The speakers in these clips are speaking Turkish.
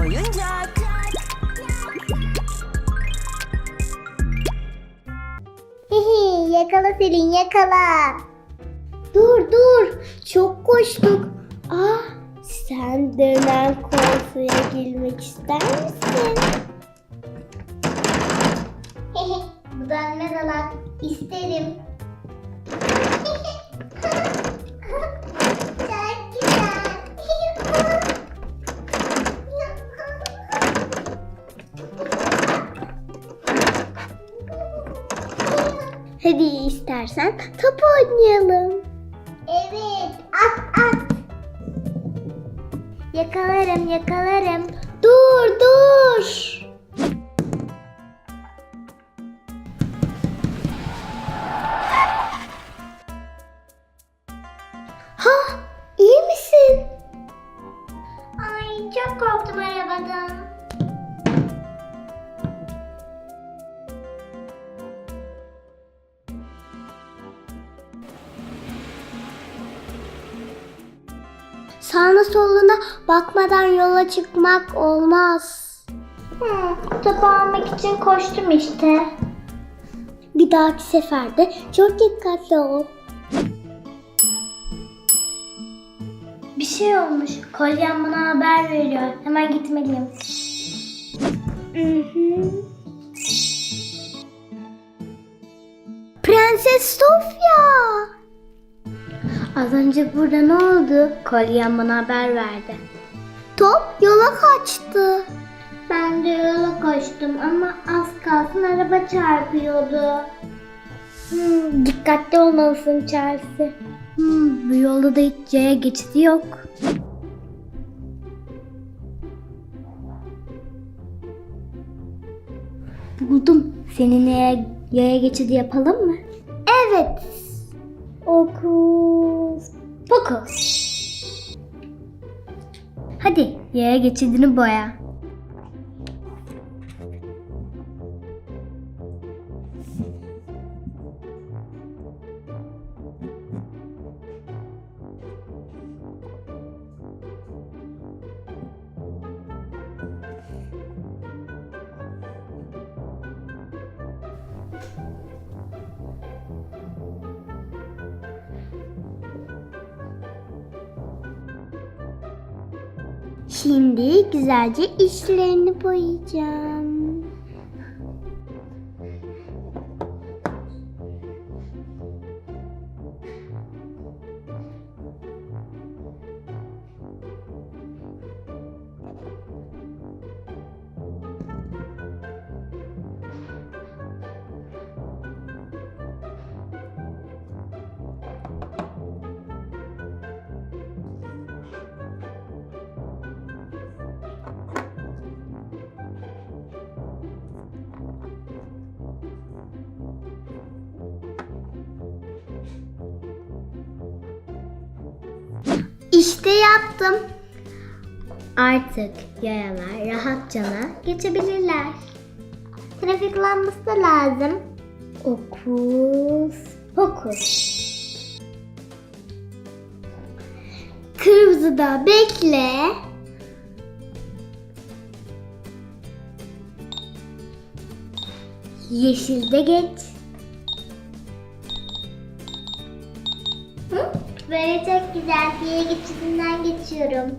Oyuncak. Hihi yakala Selin yakala. Dur dur çok koştuk. Ah sen dönen korkuya girmek ister misin? Bu dönmez alan isterim. Hadi istersen top oynayalım. Evet, at at. Yakalarım, yakalarım. Dur, dur. Sağına soluna bakmadan yola çıkmak olmaz. Hmm, topu almak için koştum işte. Bir dahaki seferde çok dikkatli ol. Bir şey olmuş. Kolyem bana haber veriyor. Hemen gitmeliyim. Prenses Sofya. Az önce burada ne oldu? Kolyem bana haber verdi. Top yola kaçtı. Ben de yola koştum ama az kalsın araba çarpıyordu. Hmm, dikkatli olmalısın Chelsea. Hmm, bu yolda da hiç yaya geçidi yok. Buldum. Seninle yaya, geçidi yapalım mı? Evet. Okus. Pokus. Hadi yaya geçidini boya. Şimdi güzelce içlerini boyayacağım. İşte yaptım. Artık yayalar rahatça geçebilirler. Trafik lambası da lazım. Okus pokus. Kırmızıda bekle. Yeşilde geç. Böyle çok güzel bir yere geçidinden geçiyorum.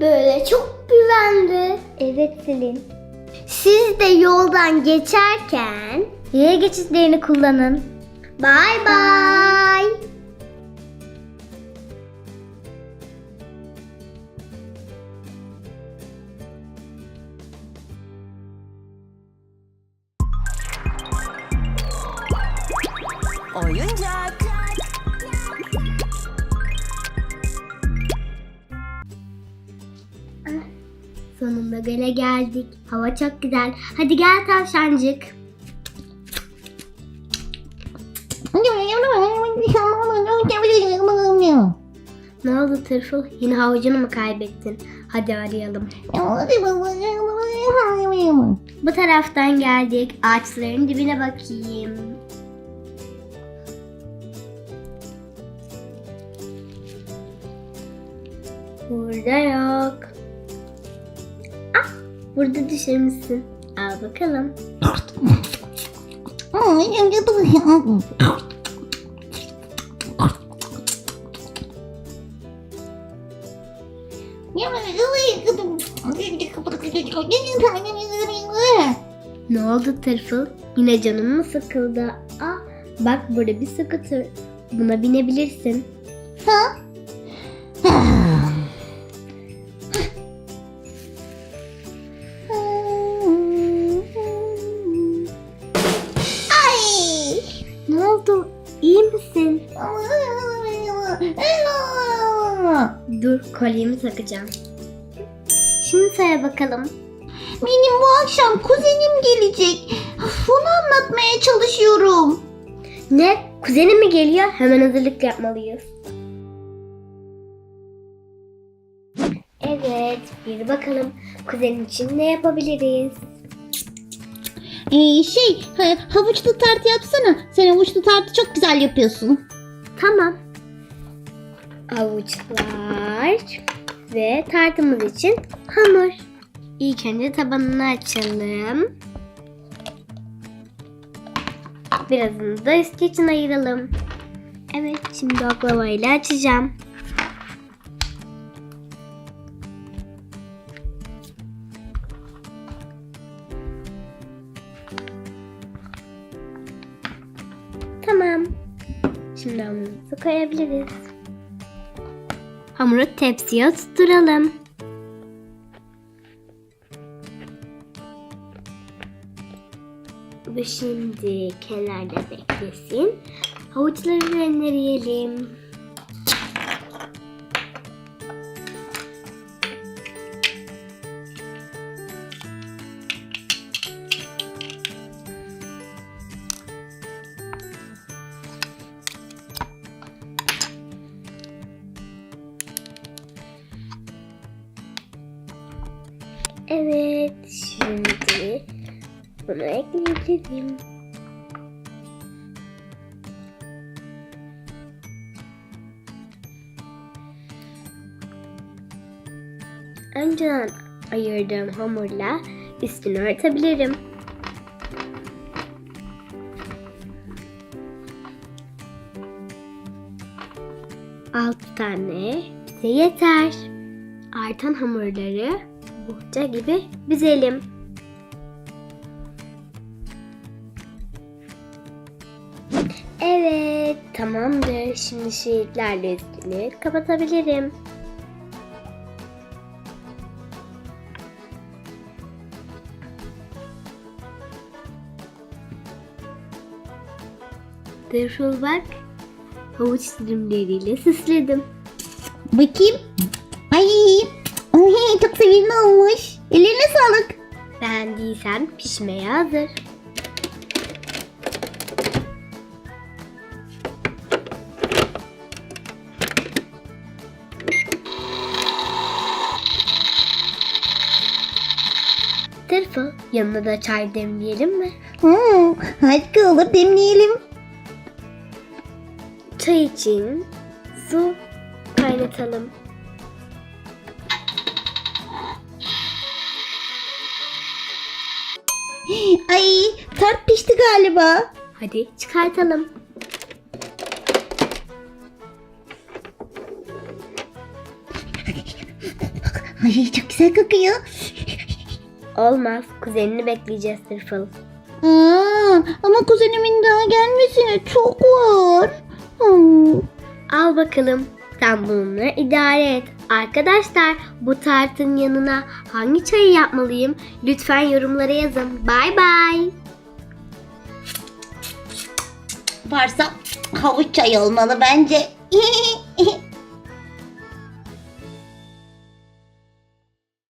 Böyle çok güvenli. Evet Selin. Siz de yoldan geçerken yaya geçitlerini kullanın. Bye bye. Sonunda göle geldik. Hava çok güzel. Hadi gel tavşancık. Ne oldu Tırfıl? Yine havucunu mu kaybettin? Hadi arayalım. Bu taraftan geldik. Ağaçların dibine bakayım. Burada yok. Ah, burada düşürmüşsün. Al bakalım. Ne oldu Tırfıl? Yine canın mı sıkıldı? Ah, bak burada bir scooter. Buna binebilirsin. Ay! İyi misin? Dur, kolyemi takacağım. Şimdi saya bakalım. Benim bu akşam kuzenim gelecek. Onu anlatmaya çalışıyorum. Ne? Kuzenim mi geliyor? Hemen hazırlık yapmalıyız. Evet, bir bakalım kuzenin için ne yapabiliriz? Ee, şey, ha- havuçlu tart yapsana. Sen havuçlu tartı çok güzel yapıyorsun. Tamam. Avuçlar ve tartımız için hamur. İlk önce tabanını açalım. Birazını da üstü için ayıralım. Evet, şimdi oklavayla açacağım. Hamurumuzu koyabiliriz. Hamuru tepsiye tutturalım. Bu şimdi kenarda beklesin. Havuçları rendeleyelim. Evet, şimdi bunu ekleyebilirim. Önceden ayırdığım hamurla üstünü örtebilirim. Altı tane bize yeter. Artan hamurları buhça gibi büzelim. Evet, tamamdır. Şimdi şeritlerle üstünü kapatabilirim. Tırfıl bak, havuç dilimleriyle süsledim. Bakayım. Sevimli olmuş. Ellerine sağlık. Beğendiysen pişmeye hazır. Tırfıl, yanına da çay demleyelim mi? Hmm, harika olur demleyelim. Çay için su kaynatalım. Ay tart pişti galiba. Hadi çıkartalım. Ay çok güzel kokuyor. Olmaz, kuzenini bekleyeceğiz Tırfıl. Aa, ama kuzenimin daha gelmesine çok var. Hmm. Al bakalım. Sen bununla idare et. Arkadaşlar bu tartın yanına hangi çayı yapmalıyım? Lütfen yorumlara yazın. Bay bay. Varsa havuç çayı olmalı bence.